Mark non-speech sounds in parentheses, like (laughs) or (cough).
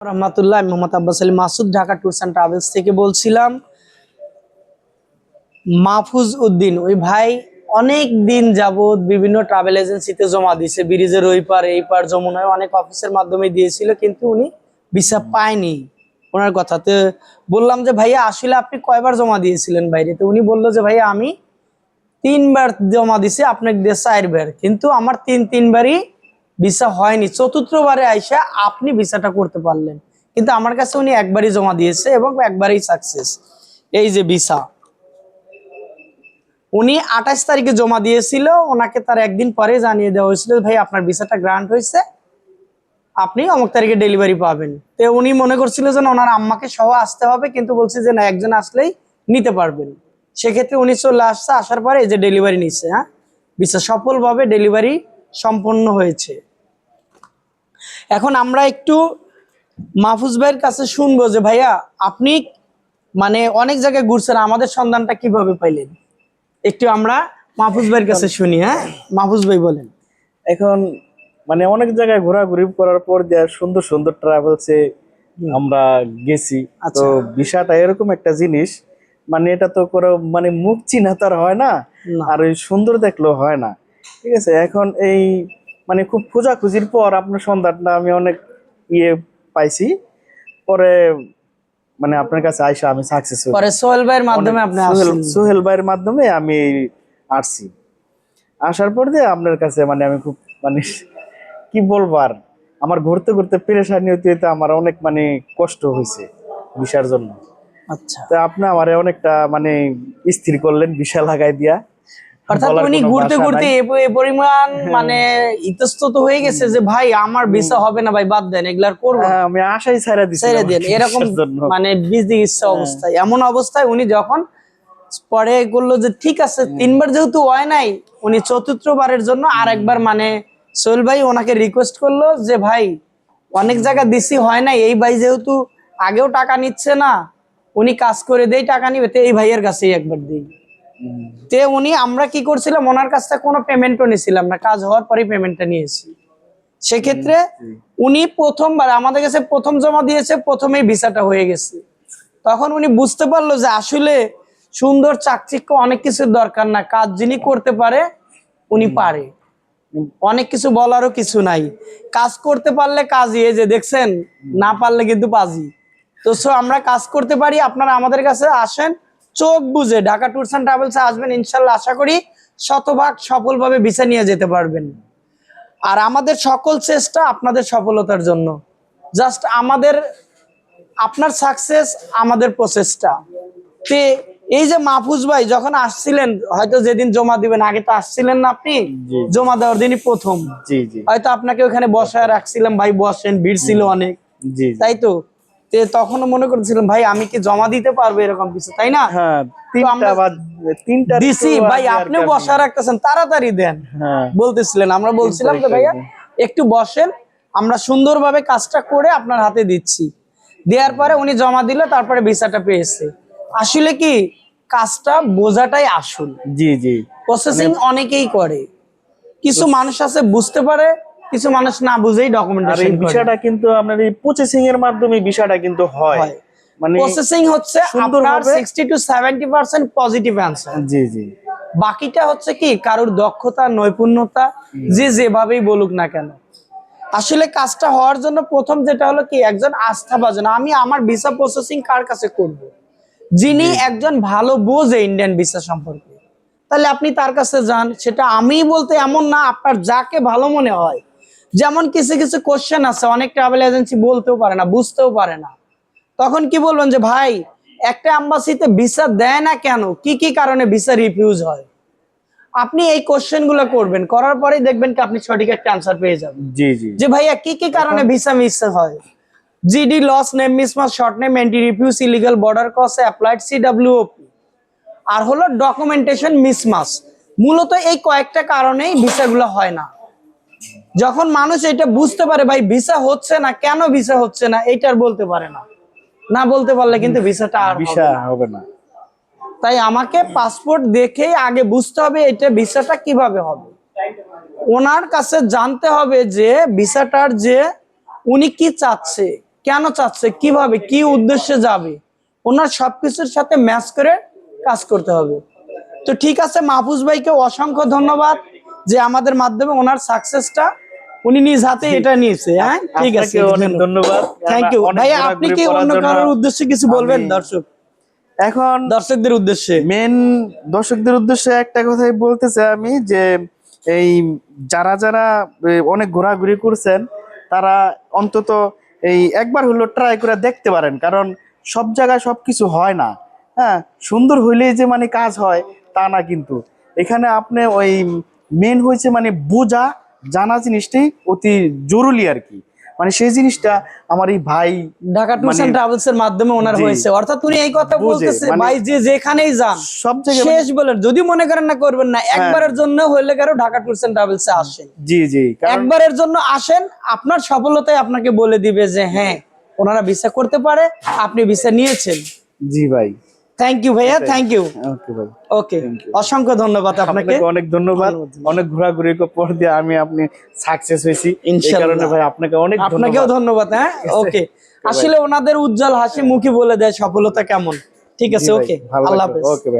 রহমাতুল্লাহ, আমি Mohammad Abbas Ali Masud, Dhaka tours and travels থেকে বলছিলাম। মাহফুজ উদ্দিন, ওই ভাই অনেক দিন যাবত বিভিন্ন ট্রাভেল এজেন্সিতে জমা দিয়েছে ব্রিজের ওই পার, এই পার, যমুনায় অনেক অফিসের মাধ্যমে দিয়েছিল, কিন্তু উনি ভিসা পায়নি। ওনার কথাতে বললাম যে, ভাইয়া, আসলে আপনি কয়বার জমা দিয়েছিলেন বাইরে? তো উনি বলল যে, ভাইয়া, আমি তিনবার জমা দিছি, আপনাকে দিয়ে চারবার কিন্তু আমার তিন, তিনবারই ভিসা হয়নি। চতুর্থবারে আইসা আপনি ভিসাটা করতে পারলেন। কিন্তু আমার কাছে উনি একবারই জমা দিয়েছে এবং একবারই সাকসেস এই যে ভিসা। উনি আঠাশ তারিখে জমা দিয়েছিল, ওনাকে তার একদিন পরে জানিয়ে দেওয়া হয়েছিল, ভাই, আপনার ভিসাটা গ্রান্ট হয়েছে। আপনি অমুক তারিখে ডেলিভারি পাবেন। তো উনি মনে করছিল যে ওনার আম্মাকে সহ আসতে হবে, কিন্তু বলছে যে, না, একজন আসলেই নিতে পারবেন। সেক্ষেত্রে উনি চলে আসছে, আসার পরে এই যে ডেলিভারি নিচ্ছে হ্যাঁ? ভিসা সফলভাবে ডেলিভারি সম্পন্ন হয়েছে। এখন আমরা একটু মাহফুজ ভাইয়ের কাছে শুনব যে ভাইয়া আপনি মানে অনেক জায়গায় ঘুরছেন আমাদের সন্ধানটা কীভাবে পাইলেন? একটু আমরা মাহফুজ ভাইয়ের কাছে শুনি হ্যাঁ? মাহফুজ ভাই বলেন। এখন মানে অনেক জায়গায় ঘোরাঘুরি করার পর দিয়ে সুন্দর সুন্দর ট্রাভেলসে আমরা গেছি। আচ্ছা। তো বিষয়টা এরকম একটা জিনিস মানে এটা তো কোনো মানে মুখ চিনা তো আর হয় না না। আর ওই সুন্দর দেখলেও হয় না। ঠিক আছে? এখন এই মানে খুব খোঁজাখুঁজির পর আপনার সন্ধানটা আমি অনেক ইয়ে পাইছি। পরে মানে আপনার কাছে আইসা আমি সাকসেস পরে সোহেল ভাইয়ের মাধ্যমে আপনি সোহেল ভাইয়ের মাধ্যমে আমি আসছি। আসার পর দিয়ে আপনার কাছে মানে আমি খুব মানে (laughs) কি বলবার আমার ঘুরতে ঘুরতে পেরেশানি হতে হতে আমার অনেক মানে কষ্ট হয়েছে ভিসার জন্য। আচ্ছা। তো আপনি আমারে অনেকটা মানে স্থির করলেন ভিসা লাগাই দিয়া। অর্থাৎ উনি ঘুরতে ঘুরতে নাই। হ্যাঁ। এ পরিমাণ মানে ইতস্তত হয়ে গেছে যে ভাই আমার ভিসা হবে না ভাই বাদ দেন এগুলার করব হ্যাঁ, আমি আশাই দিছি ছেড়ে দেন এরকম মানে বিজি ইচ্ছা অবস্থায়। এমন অবস্থায় উনি যখন পরে করল যে ঠিক আছে তিনবার যেহেতু হয় নাই উনি চতুর্থবারের জন্য আর একবার মানে সোহেল ভাই ওনাকে রিকোয়েস্ট করল যে ভাই অনেক জায়গা দিছি হয় নাই এই ভাই যেহেতু আগেও টাকা নিচ্ছে না উনি কাজ করে দেই টাকা নিবে তো এই ভাইয়ের কাছেই একবার দিই। তে উনি আমরা কি করছিলাম ওনার কাছ থেকে কোনো পেমেন্টও নিছিলাম না। কাজ হওয়ার পরেই পেমেন্টটা নিয়েছি। সেক্ষেত্রে উনি প্রথমবার আমাদের কাছে প্রথম জমা দিয়েছে প্রথমেই ভিসাটা হয়ে গেছে। তখন উনি বুঝতে পারল যে আসলে সুন্দর চাকচিক্য অনেক কিছুর দরকার না। কাজ যিনি করতে পারে উনি পারে। অনেক কিছু বলারও কিছু নাই। কাজ করতে পারলে কাজই এই যে দেখছেন না পারলে কিন্তু পাজি তো সো আমরা কাজ করতে পারি আপনারা আমাদের কাছে আসেন চোখ বুঝে ঢাকা ট্যুরস অ্যান্ড ট্রাভেলসে আসবেন ইনশাল্লাহ আশা করি শতভাগ সফলভাবে ভিসা নিয়ে যেতে পারবেন। আর আমাদের সকল চেষ্টা আপনাদের সফলতার জন্য। জাস্ট আমাদের আপনার সাকসেস আমাদের প্রচেষ্টা। তে এই যে মাহফুজ ভাই যখন আসছিলেন হয়তো যেদিন জমা দিবেন আগে তো আসছিলেন না আপনি? জমা দেওয়ার দিনই প্রথম। হয়তো আপনাকে ওখানে বসায় রাখছিলাম ভাই বসেন ভিড় ছিল অনেক। তাই তো? তে তখনও মনে করছিলাম ভাই আমি কি জমা দিতে পারব এরকম কিছু? তাই না? হ্যাঁ তিনটা আমরা- বা তিনটা দিছি ভাই কি- বসা রাখতেছেন তাড়াতাড়ি দেন। হ্যাঁ। বলতেছিলেন আমরা বলছিলাম যে ভাইয়া একটু বসেন আমরা সুন্দরভাবে কাজটা করে আপনার হাতে দিচ্ছি। দেওয়ার পরে উনি জমা দিলে তারপরে ভিসাটা পেয়েছে। আসলে কি কাজটা বোঝাটাই আসল। জি জি। প্রসেসিং অনেকেই করে। কিছু মানুষ আছে বুঝতে পারে কিছু মানুষ না বুঝেই ডকুমেন্টেশন বিষয়টা কিন্তু আপনার এই প্রসেসিং এর মাধ্যমে বিষয়টা কিন্তু হয়। মানে প্রসেসিং হচ্ছে আপনার সুন্দরভাবে- sixty to seventy percent positive answer জি জি। বাকিটা হচ্ছে কি কারোর দক্ষতা নৈপুণ্যতা যে যেভাবেই বলুক না কেন। আসলে কাজটা হওয়ার জন্য প্রথম যেটা হলো কি একজন আস্থাভাজন। আমি আমার ভিসা প্রসেসিং কার কাছে করব। যিনি একজন ভালো বোঝে ইন্ডিয়ান ভিসা সম্পর্কে। তাহলে আপনি তার কাছে যান। সেটা আমি বলতে এমন না আপনার যাকে ভালো মনে হয় যেমন কিছু কিছু কোশ্চেন আছে অনেক ট্রাভেল এজেন্সি বলতেও পারে না বুঝতেও পারে না। তখন কি বলবেন যে ভাই একটা অ্যাম্বাসিতে ভিসা দেয় না কেন? কি কি কারণে ভিসা রিফিউজ হয়? আপনি এই কোশ্চেনগুলো করবেন করার পরেই দেখবেন কি আপনি সঠিক একটা আনসার পেয়ে যাবেন। জি জি। যে ভাইয়া কি কি কারণে ভিসা মিস হয়? GD loss name mismatch short name entry refuse illegal border cross applied CWP আর হলো ডকুমেন্টেশন মিসমাস মূলত এই কয়েকটা কারণেই ভিসাগুলো হয় না। যখন মানুষ এটা বুঝতে পারে ভাই ভিসা হচ্ছে না কেন ভিসা হচ্ছে না? এইটার বলতে পারে না। না বলতে পারলে কিন্তু ভিসাটা আর। বিষয় হবে না। তাই আমাকে পাসপোর্ট দেখেই আগে বুঝতে হবে এটা ভিসাটা কীভাবে হবে। ওনার কাছে জানতে হবে যে ভিসাটার যে উনি কি চাচ্ছে কেন চাচ্ছে কীভাবে কি উদ্দেশ্যে যাবে ওনার সবকিছুর সাথে ম্যাচ করে কাজ করতে হবে। তো ঠিক আছে মাহফুজ ভাইকে অসংখ্য ধন্যবাদ যে আমাদের মাধ্যমে ওনার সাকসেসটা উনি নিজ হাতে এটা নিয়েছে হ্যাঁ? ঠিক আছে অনেক ধন্যবাদ। থ্যাংক ইউ ঘোরাঘুরি আপনি কি অন্য কারোর উদ্দেশ্যে কিছু বলবেন দর্শক? এখন দর্শকদের উদ্দেশ্যে। মেন দর্শকদের উদ্দেশ্যে একটা কথাই বলতে চাই আমি যে এই যারা যারা অনেক ঘোরাঘুরি করছেন তারা অন্তত এই একবার হলো ট্রাই করে দেখতে পারেন কারণ সব জায়গায় সবকিছু হয় না। হ্যাঁ সুন্দর হইলেই যে মানে কাজ হয় তা না কিন্তু। এখানে আপনি ওই মেন হয়েছে মানে বোঝা জানা জিনিসটাই অতি জরুরি আর কি। মানে সেই জিনিসটা আমার এই ভাই ঢাকা ট্যুরস এন্ড ট্রাভেলস এর মাধ্যমে ওনার হয়েছে। অর্থাৎ উনি এই কথা বলতেছে মানে- ভাই যে যেখানেই যান সব জায়গায় শেষ বলেন যদি মনে করেন না করবেন হ্যাঁ। না একবারের জন্য হইলে কারও ঢাকা ট্যুরস এন্ড ট্রাভেলস এ আসেন। জি জি একবারের জন্য আসেন আপনার সফলতাই আপনাকে বলে দিবে যে হ্যাঁ ওনারা ভিসা করতে পারে আপনি ভিসা নিয়েছেন। জি ভাই। থ্যাংক ইউ ভাইয়া থ্যাংক ইউ ওকে অসংখ্য ধন্যবাদ আপনাকে অনেক ধন্যবাদ। অনেক ঘোরাঘুরি পর দিয়ে আমি আপনি সাকসেস হয়েছি। ইনশাআল্লাহ। ভাই আপনাকে অনেক আপনাকেও ধন্যবাদ হ্যাঁ? (laughs) ওকে আসলে ওনাদের উজ্জ্বল হাসি মুখে বলে দেয় সফলতা কেমন। ঠিক আছে ওকে আল্লাহ হাফেজ। ওকে